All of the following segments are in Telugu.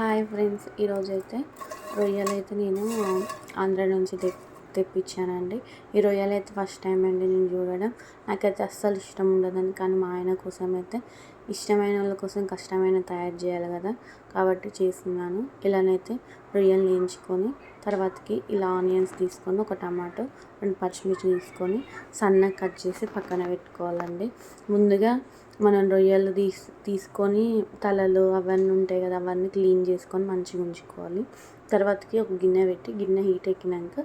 హాయ్ ఫ్రెండ్స్ ఈరోజు అయితే నేను ఆంధ్ర నుంచి తె తెప్పించానండి. ఈ రొయ్యలైతే ఫస్ట్ టైం అండి నేను చూడడం. నాకైతే అస్సలు ఇష్టం ఉండదని కానీ మా ఆయన కోసం అయితే ఇష్టమైన వాళ్ళ కోసం కష్టమైన తయారు చేయాలి కదా కాబట్టి చేస్తున్నాను. ఇలానైతే రొయ్యలు వేయించుకొని తర్వాతకి ఇలా ఆనియన్స్ తీసుకొని ఒక టమాటో రెండు పచ్చిమిర్చి తీసుకొని సన్నగా కట్ చేసి పక్కన పెట్టుకోవాలండి. ముందుగా మనం రొయ్యలు తీస్ తీసుకొని తలలు అవన్నీ ఉంటాయి కదా అవన్నీ క్లీన్ చేసుకొని మంచిగా ఉంచుకోవాలి. తర్వాతకి ఒక గిన్నె పెట్టి గిన్నె హీట్ ఎక్కినాక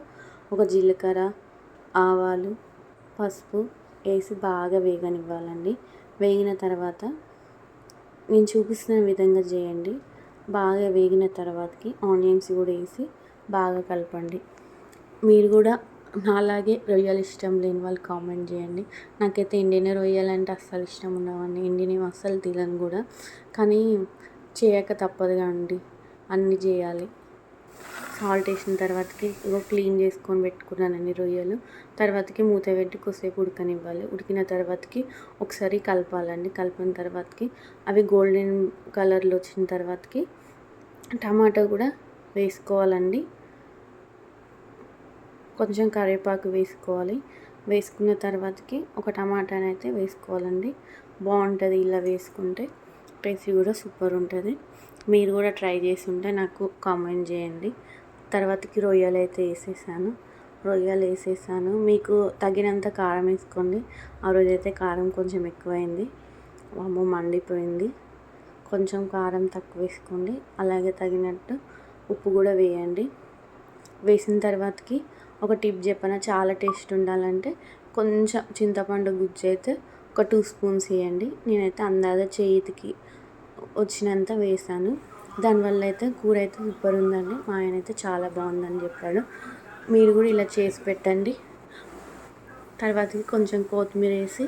ఒక జీలకర్ర ఆవాలు పసుపు వేసి బాగా వేగనివ్వాలండి. వేగిన తర్వాత నేను చూపిస్తున్న విధంగా చేయండి. బాగా వేగిన తర్వాతకి ఆనియన్స్ కూడా వేసి బాగా కలపండి. మీరు కూడా నాలాగే రొయ్యలు ఇష్టం లేని వాళ్ళు కామెంట్ చేయండి. నాకైతే ఎండిన రొయ్యలు అంటే అస్సలు ఇష్టం ఉండవండి. ఎండినవి అస్సలు తినను కూడా. కానీ చేయక తప్పదుగా అండి. అన్నీ చేయాలి. సాల్ట్ వేసిన తర్వాతకి ఇగో క్లీన్ చేసుకొని పెట్టుకున్నానండి రొయ్యలు. తర్వాతకి మూత పెట్టి కొద్దిసేపు ఉడకనివ్వాలి. ఉడికిన తర్వాతకి ఒకసారి కలపాలండి. కలిపిన తర్వాతకి అవి గోల్డెన్ కలర్లో వచ్చిన తర్వాతకి టమాటా కూడా వేసుకోవాలండి. కొంచెం కరివేపాకు వేసుకోవాలి. వేసుకున్న తర్వాతకి ఒక టమాటాని అయితే వేసుకోవాలండి. బాగుంటుంది ఇలా వేసుకుంటే. టేస్ట్ కూడా సూపర్ ఉంటుంది. మీరు కూడా ట్రై చేసి ఉంటే నాకు కామెంట్ చేయండి. తర్వాతకి రొయ్యలు అయితే వేసేసాను. రొయ్యలు వేసేసాను. మీకు తగినంత కారం వేసుకోండి. ఆ రోజు అయితే కారం కొంచెం ఎక్కువైంది. అమ్మ మండిపోయింది. కొంచెం కారం తక్కువ వేసుకోండి. అలాగే తగినట్టు ఉప్పు కూడా వేయండి. వేసిన తర్వాతకి ఒక టిప్ చెప్పనా? చాలా టేస్ట్ ఉండాలంటే కొంచెం చింతపండు గుజ్జు అయితే ఒక టూ స్పూన్స్ వేయండి. నేనైతే అందాజ చేతికి వచ్చినంత వేసాను. దానివల్ల అయితే కూర అయితే సూపర్ ఉందండి. మా ఆయన అయితే చాలా బాగుందని చెప్పాడు. మీరు కూడా ఇలా చేసి పెట్టండి. తర్వాతకి కొంచెం కొత్తిమీర వేసి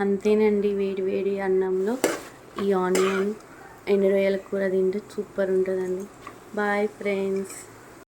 అంతేనండి వేడి వేడి అన్నంలో ఈ ఆనియన్ ఎండు రొయ్యల కూర తింటే సూపర్ ఉంటుందండి. Bye friends.